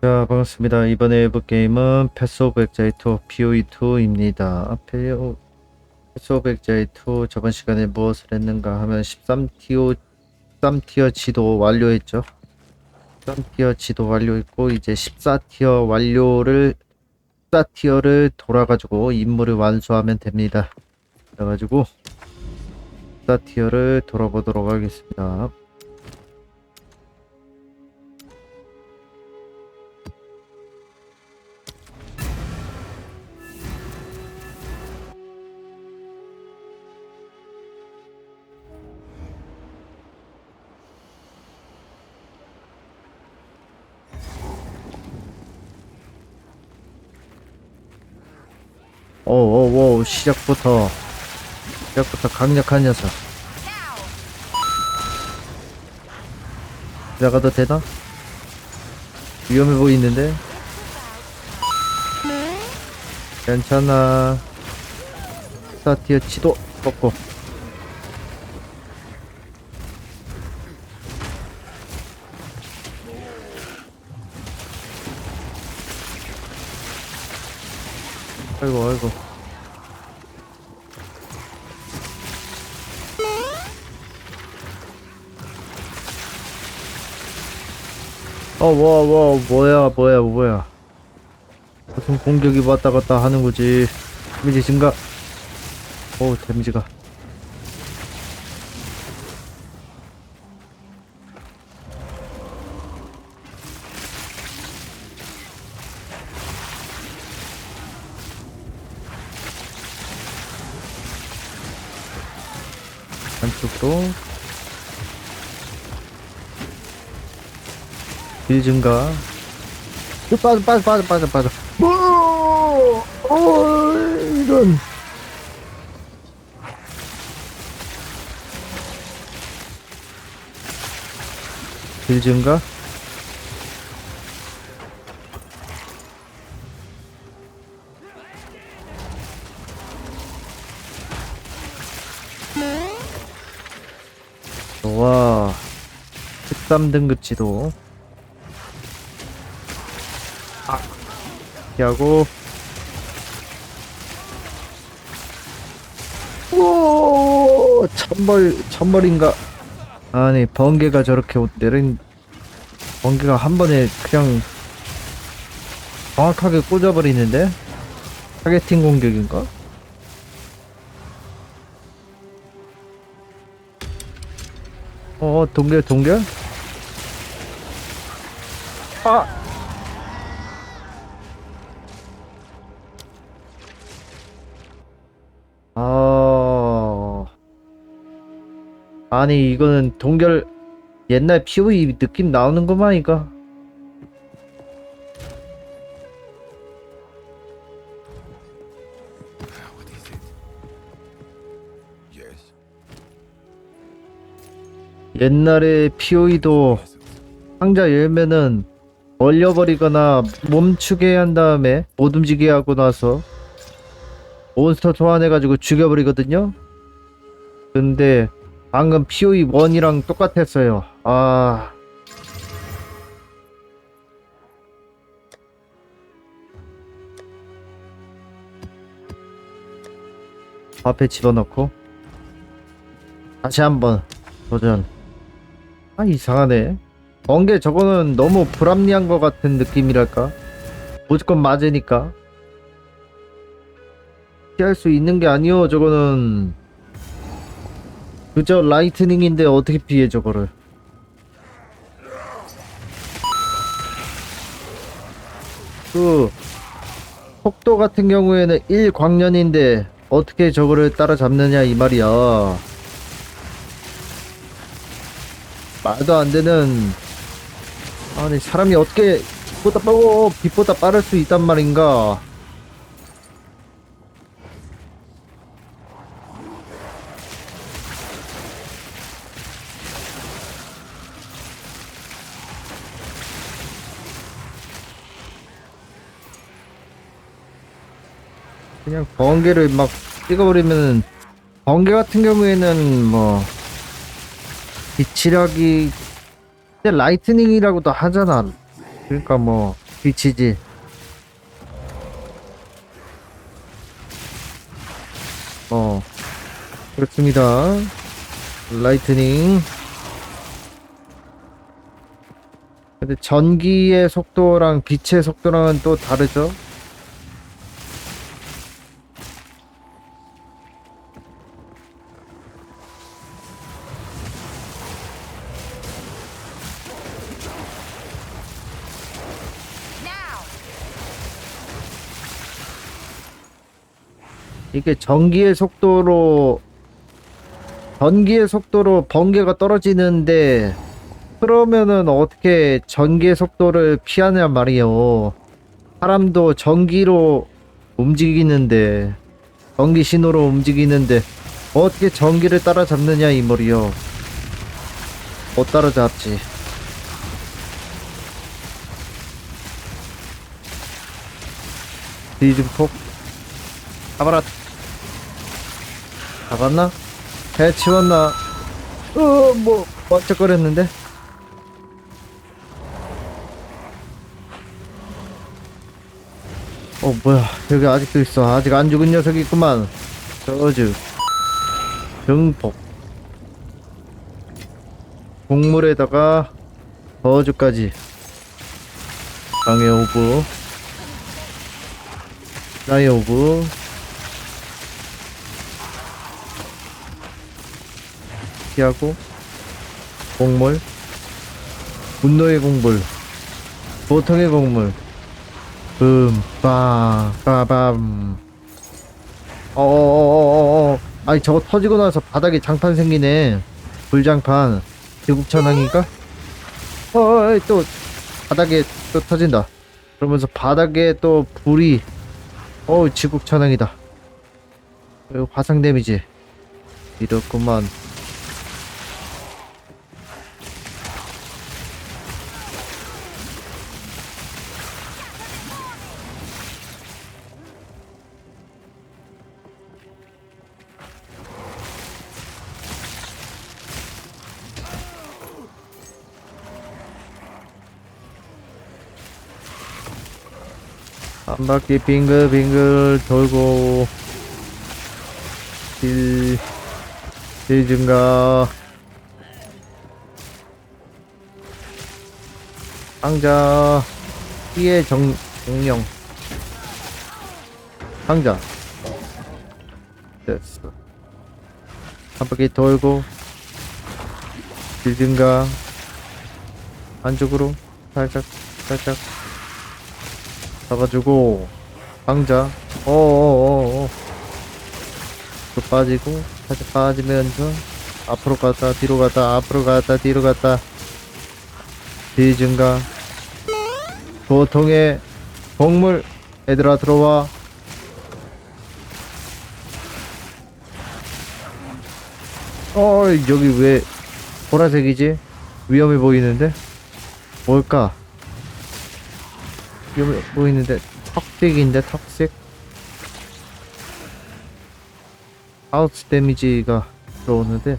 자 반갑습니다. 이번에 해볼 게임은 패스 오브 엑자이2 POE2입니다. 패스 오브 엑자이 2 저번 시간에 무엇을 했는가 하면 13티어 13티어 지도 완료했죠. 13티어 지도 완료했고 이제 14티어 완료를 14티어를 돌아가지고 임무를 완수하면 됩니다. 그래가지고 14티어를 돌아보도록 하겠습니다 오오오 시작부터. 시작부터 강력한 녀석. 들어가도 되나? 위험해 보이는데? 괜찮아. 스타티어 치도 꺾고 아이고 아이고 어, 와, 와, 뭐야, 뭐야, 뭐야. 무슨 공격이 왔다 갔다 하는 거지. 데미지 증가. 오, 데미지가. 딜 증가. 어, 빠져, 빠져, 빠져, 빠져, 빠져. 오, 어, 이런. 딜 증가. 와, 13등급 지도. 피하고 오 천벌 천벌인가 아니 번개가 저렇게 내린 번개가 한 번에 그냥 정확하게 꽂아버리는데 타겟팅 공격인가? 어 동결 동결? 아 아. 아니, 이거는 동결 옛날 POE 느낌 이거. Is it? Yes. 옛날에 POE도 상자 열면은 얼려버리거나 멈추게 한 다음에 못 움직이게 하고 나서 몬스터 소환해가지고 죽여버리거든요? 근데 방금 POE 1이랑 똑같았어요. 아. 앞에 집어넣고 다시 한번 도전. 아 이상하네. 번개 저거는 너무 불합리한 것 같은 느낌이랄까? 무조건 맞으니까. 피할 수 있는 게 아니요 저거는 그저 라이트닝인데 어떻게 피해 저거를? 그 속도 같은 경우에는 1광년인데 어떻게 저거를 따라잡느냐 이 말이야. 말도 안 되는 아니 사람이 어떻게 빛보다 빠고 빛보다 빠를 수 있단 말인가 그냥 번개를 막 찍어버리면 번개 같은 경우에는 뭐 빛이라기 근데 라이트닝이라고도 하잖아 그러니까 뭐 빛이지. 어 그렇습니다. 라이트닝. 근데 전기의 속도랑 빛의 속도랑은 또 다르죠? 이게 전기의 속도로 전기의 속도로 번개가 떨어지는데 그러면은 어떻게 전기의 속도를 피하냐 말이요. 사람도 전기로 움직이는데 전기 신호로 움직이는데 어떻게 전기를 따라잡느냐 이 말이요. 못 따라잡지. 디즈폭 잡아라. 잡았나? 배 치웠나? 어뭐 번쩍거렸는데? 어 뭐야. 여기 아직도 있어. 아직 안 죽은 녀석이 있구만. 저주. 증폭. 곡물에다가 저주까지. 강의 오브. 나의 오브 피하고 곡물 분노의 곡물 보통의 곡물. 붐빠 빠밤. 어어어어어 아니 저거 터지고 나서 바닥에 장판 생기네. 불장판. 대국천왕인가? 어이 또 바닥에 또 터진다. 그러면서 바닥에 또 불이. 어우 지국천왕이다. 화상 데미지. 이렇구만 바퀴 빙글빙글 돌고 딜, 딜 증가. 상자 피해 정, 정령. 상자. 됐어. 한 바퀴 돌고 딜 증가. 안쪽으로 살짝 살짝 잡아주고 상자 어어어어. 또 빠지고 살짝 빠지면서 앞으로 갔다 뒤로 갔다 앞으로 갔다 뒤로 갔다. 뒤 증가? 보통의 동물 애들아 들어와. 어 여기 왜 보라색이지? 위험해 보이는데? 뭘까 위험해 보이는데 턱색인데 턱색? 아웃 데미지가 들어오는데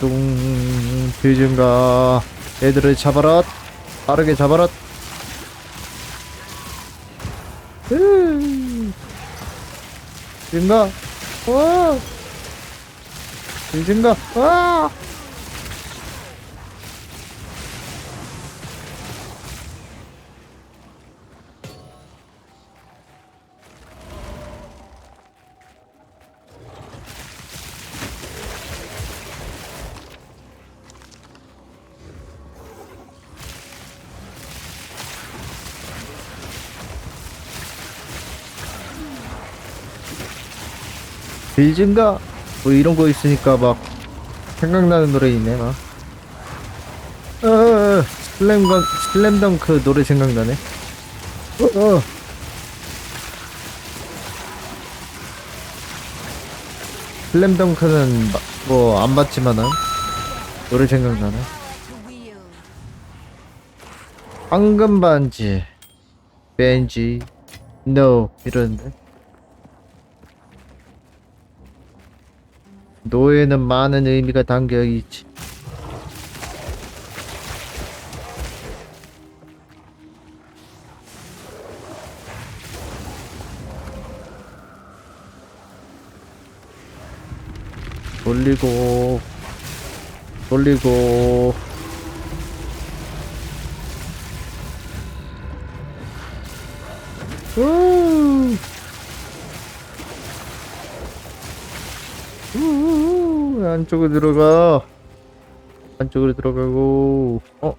뚱. 뒤진가. 애들을 잡아라. 빠르게 잡아라. 뒤진가. 와 빌진가 뭐 이런 거 있으니까 막 생각나는 노래 있네 막 어, 어, 어, 슬램건 슬램덩크 노래 생각나네 어, 어. 슬램덩크는 뭐 안 봤지만은 노래 생각나네. 황금 반지, 벤지, no 이러는데. 노예는 많은 의미가 담겨 있지. 돌리고 돌리고 우. 안쪽으로 들어가. 안쪽으로 들어가고 어?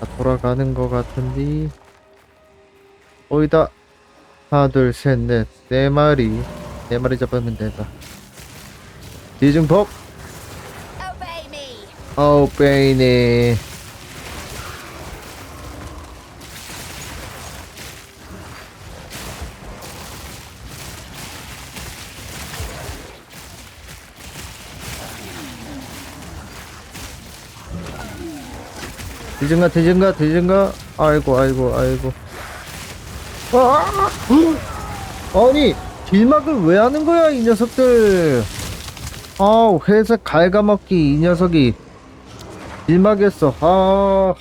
다 돌아가는 것 같은데. 어이다. 하나 둘 셋 넷 네 마리. 네 마리 잡으면 된다. me. 어우 베이네 뒤진가 뒤진가 뒤진가? 아이고 아이고 아이고. 아! 아니 길막을 왜 하는 거야 이 녀석들? 아 회색 갉아먹기 이 녀석이. 길막했어. 아!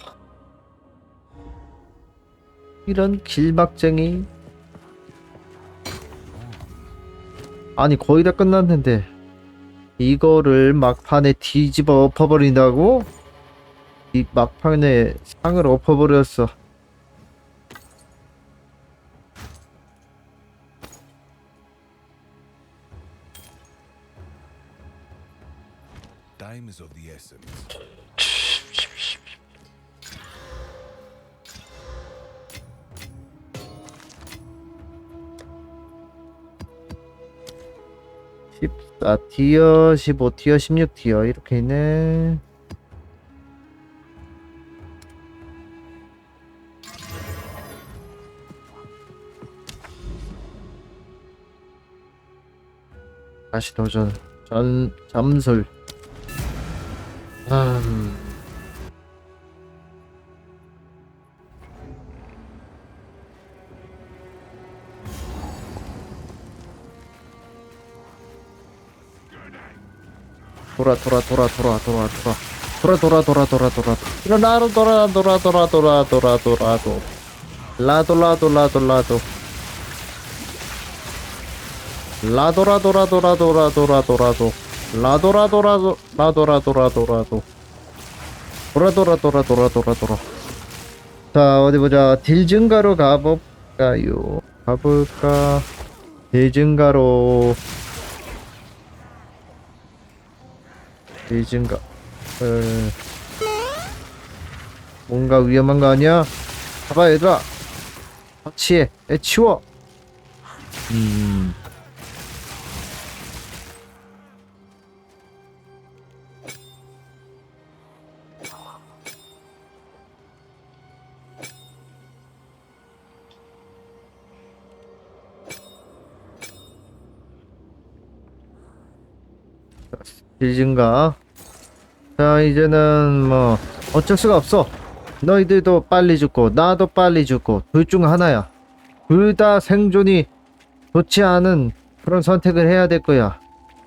이런 길막쟁이. 아니 거의 다 끝났는데. 이거를 막판에 뒤집어 엎어버린다고? 이 막판에 상을 엎어버렸어 Time is of the essence. 아, 14티어, 15티어, 16티어 이렇게 있네. 다시 도전. 전 잠술. 음. 돌아 돌아 돌아 돌아 돌아 돌아 돌아 돌아 돌아 돌아 돌아 일어나 돌아 돌아 돌아 돌아 돌아 돌아 도 라도 라도 라도 라도 라도라 도라 도라 도라 도라 도라도. 라도라 도라도 라도라 도라 도라도. 도라 도라 도라 도라 도라 도라 자 어디 보자. 딜 증가로 가볼까요? 가볼까? 딜 증가로. 딜 증가. 어... 뭔가 위험한 거 아니야? 봐봐 얘들아. 터치해. 애 치워. 음 딜진가? 자 이제는 뭐 어쩔 수가 없어. 너희들도 빨리 죽고 나도 빨리 죽고 둘 중 하나야. 둘 다 생존이 좋지 않은 그런 선택을 해야 될 거야.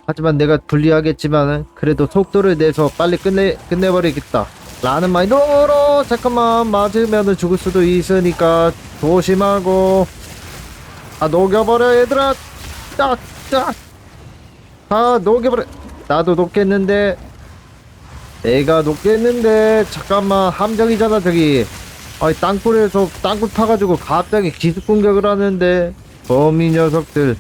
하지만 내가 불리하겠지만은 그래도 속도를 내서 빨리 끝내 끝내버리겠다. 라는 마인드로 잠깐만 맞으면은 죽을 수도 있으니까 조심하고. 아 녹여버려 얘들아. 딱딱. 다 녹여버려 나도 녹겠는데. 내가 녹겠는데. 잠깐만 함정이잖아 저기. 아이 땅굴에서 땅굴 파가지고 갑자기 기습 공격을 하는데. 범인 녀석들.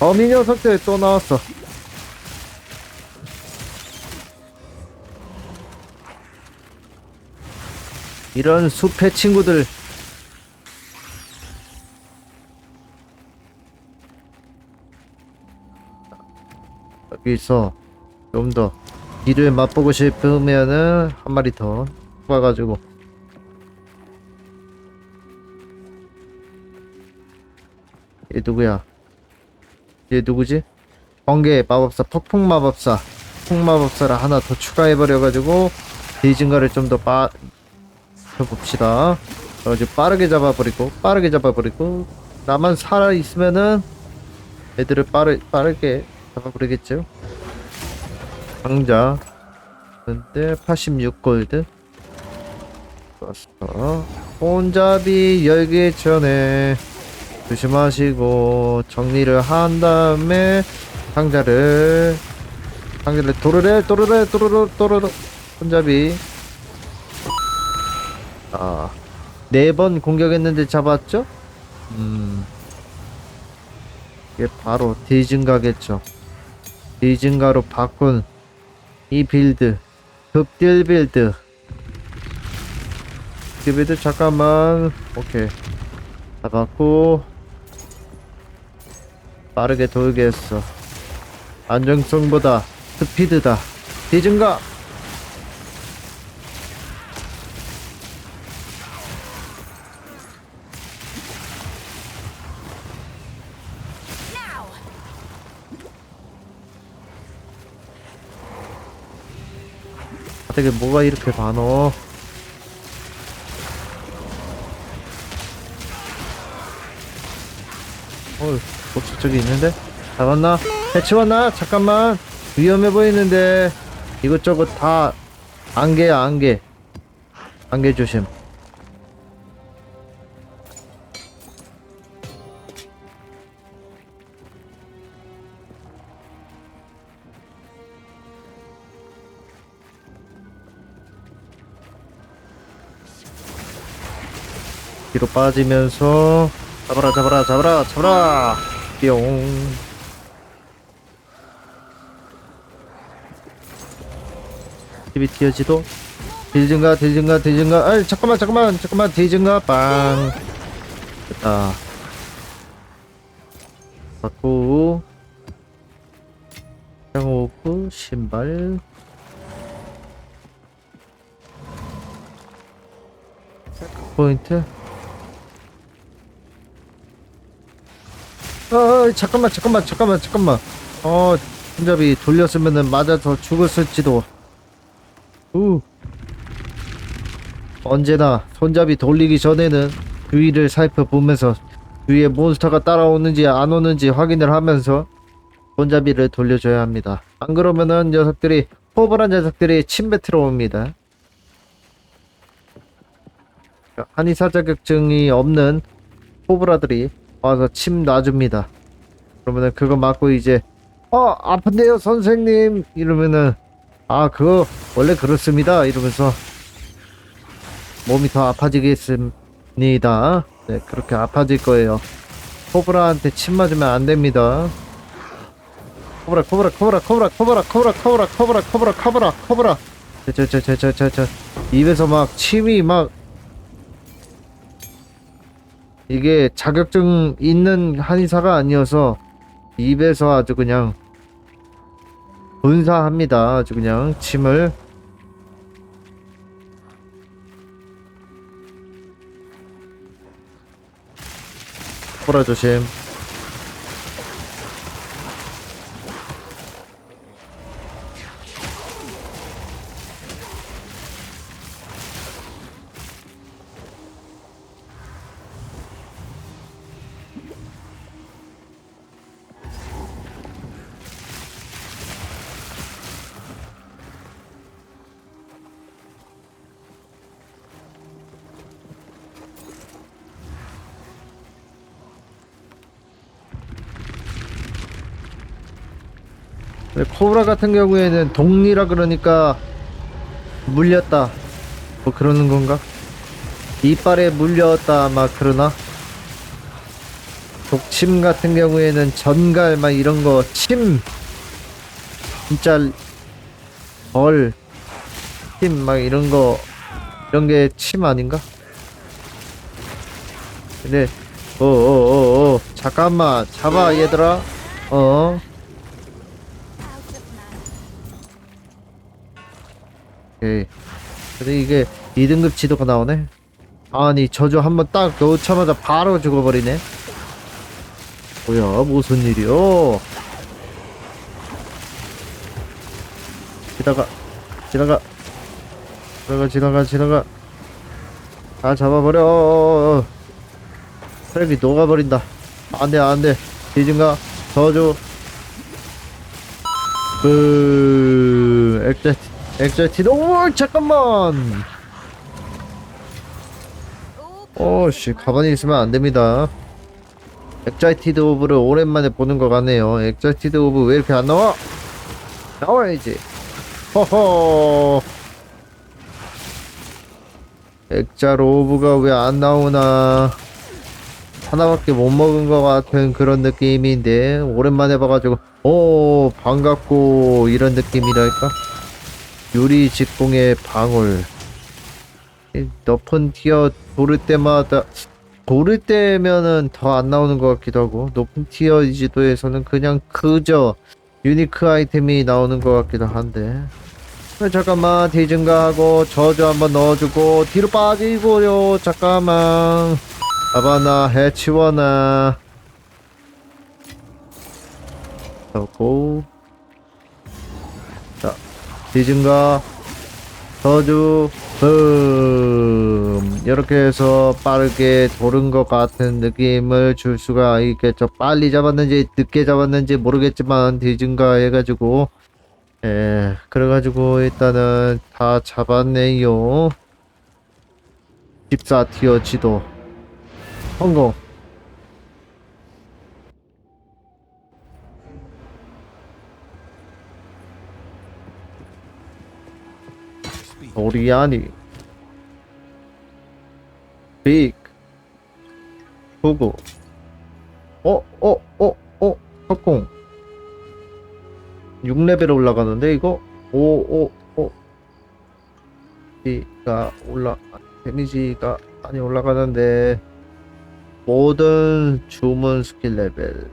범인 녀석들 또 나왔어. 이런 숲의 친구들 여기서 좀더 길을 맛보고 싶으면은 한 마리 더 뽑아가지고 얘 누구야? 얘 누구지? 번개 마법사 폭풍 마법사 폭풍 마법사를 하나 더 추가해버려가지고 데이징가를 좀 더 빠... 봅시다 그래가지고 빠르게 잡아버리고 빠르게 잡아버리고 나만 살아있으면은 애들을 빠르, 빠르게 잡아버리겠죠 강자. 근데 86골드. 좋았어. 혼잡이 열기 전에 조심하시고 정리를 한 다음에 상자를 상자를 도르래 도르래 도르르 도르르. 혼잡이. 아 네 번 공격했는데 잡았죠? 음. 이게 바로 디징가겠죠. 디징가로 바꾼 이 빌드 급딜 빌드. 그 빌드 잠깐만. 오케이. 잡았고 빠르게 돌게 했어. 안정성보다 스피드다. 디증가 바닥에 뭐가 이렇게 많어 어휴 혹시 저기 있는데? 잡았나? 해치웠나? 잠깐만 위험해 보이는데 이것저것 다 안개야 안개 안개 조심 뒤로 빠지면서 잡아라 잡아라 잡아라 잡아라. 뿅. TV 튀어지도? 딜증가 딜증가 딜증가. 아이 잠깐만 잠깐만 잠깐만. 딜증가 빵. 됐다. 받고 장오구 신발. 포인트 어 잠깐만 잠깐만 잠깐만 잠깐만. 어 손잡이 돌렸으면은 맞아서 죽었을지도. 우 언제나 손잡이 돌리기 전에는 주위를 살펴보면서 주위에 몬스터가 따라오는지 안 오는지 확인을 하면서 손잡이를 돌려줘야 합니다. 안 그러면은 녀석들이 포벌한 녀석들이 침뱉 들어옵니다. 한의사 자격증이 없는 포브라들이 와서 침 놔줍니다. 그러면은 그거 맞고 이제 어 아픈데요 선생님 이러면은 아 그거 원래 그렇습니다 이러면서 몸이 더 아파지겠습니다. 네 그렇게 아파질 거예요. 코브라한테 침 맞으면 안 됩니다. 코브라 코브라 코브라 코브라 코브라 코브라 코브라 코브라 코브라 코브라 코브라 저저저저저저 입에서 막 침이 막 이게 자격증 있는 한의사가 아니어서 입에서 아주 그냥 분사합니다. 아주 그냥 침을 보라 조심. 근데 코브라 같은 경우에는 독리라 그러니까 물렸다. 뭐 그러는 건가? 이빨에 물렸다 막 그러나? 독침 같은 경우에는 전갈 막 이런 거 침. 진짜 벌 침 막 이런 거 이런 게 침 아닌가? 근데 어어어어. 잠깐만. 잡아 얘들아. 어 오케이. 근데 이게 2등급 지도가 나오네? 아니, 저주 한번 딱 넣자마자 바로 죽어버리네? 뭐야 무슨 일이야 지나가 지나가. 지나가 지나가 지나가. 다 잡아버려. 쓰레기 녹아버린다. 안돼 안돼. 뒤진가. 저주. 그 엑제티 엑제티도 오 잠깐만 오씨 가만히 있으면 안 됩니다. 엑자이티드 오브를 오랜만에 보는 것 같네요. 엑자이티드 오브 왜 이렇게 안 나와? 나와야지. 허허. 엑자 로브가 왜 안 나오나? 하나밖에 못 먹은 것 같은 그런 느낌인데 오랜만에 봐가지고 오 반갑고 이런 느낌이랄까? 유리 직공의 방울. 이 높은 티어 고를 때마다 고를 때면은 더 안 나오는 것 같기도 하고 높은 티어 지도에서는 그냥 그저 유니크 아이템이 나오는 것 같기도 한데. 어, 잠깐만 대증가하고 저주 한번 넣어주고 뒤로 빠지고요 잠깐만. 아바나 해치워나 하고. 자 대증가 저주 음 이렇게 해서 빠르게 도는 것 같은 느낌을 줄 수가 있겠죠. 빨리 잡았는지 늦게 잡았는지 모르겠지만 뒤진가 해가지고 예 그래가지고 일단은 다 잡았네요. 14티어 지도 성공 오리아니 빅 후구 어? 어? 어? 어? 석공 6레벨 올라가는데 이거? 오, 오, 오 데미지가 올라 데미지가 많이 올라가는데 모든 주문 스킬 레벨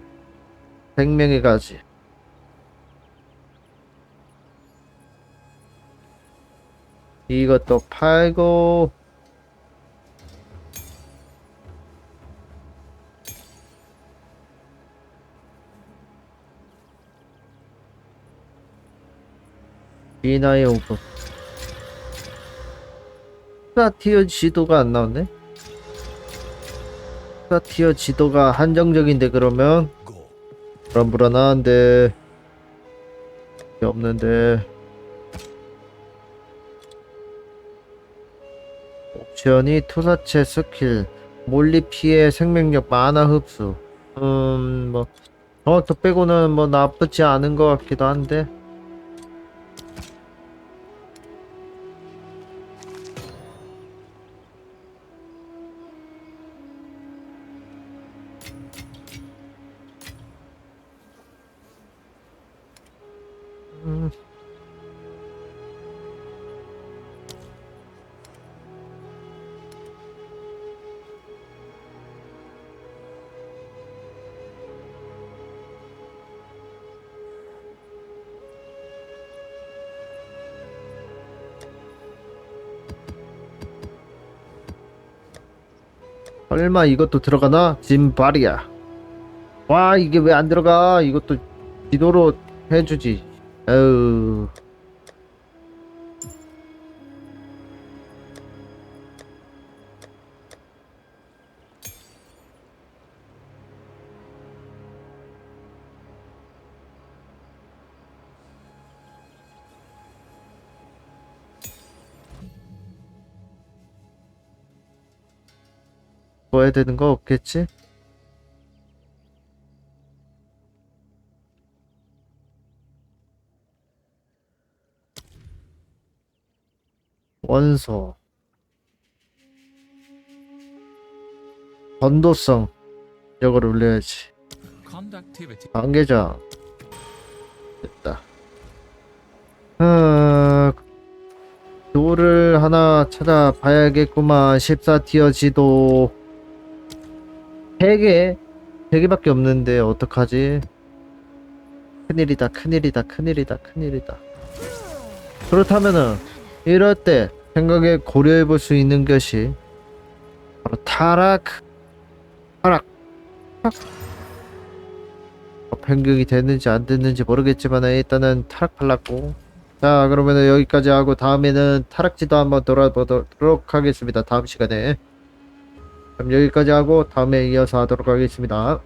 생명의 가지 이것도 팔고 비나의 오브 스타티어 지도가 안 나오네? 스타티어 지도가 한정적인데 그러면? 불안불안한데. 없는데 옵션이 투사체 스킬 몰리 피해 생명력 만화 흡수. 음뭐 정확도 빼고는 뭐 나쁘지 않은 것 같기도 한데 설마 이것도 들어가나? 짐바리야. 와 이게 왜 안 들어가? 이것도 지도로 해주지. 에우. 뭐 해야 되는 거 없겠지? 원소. 건도성. 이걸 올려야지. 관계자. 됐다. 아, 도를 하나 찾아봐야겠구만. 14티어 지도 3개 3개밖에 없는데 어떡하지? 큰일이다 큰일이다 큰일이다 큰일이다. 그렇다면은 이럴 때 생각에 고려해 볼 수 있는 것이 바로 타락 타락. 어, 변경이 됐는지 안 됐는지 모르겠지만 일단은 타락팔랐고. 자 그러면은 여기까지 하고 다음에는 타락지도 한번 돌아보도록 하겠습니다. 다음 시간에. 그럼 여기까지 하고 다음에 이어서 하도록 하겠습니다.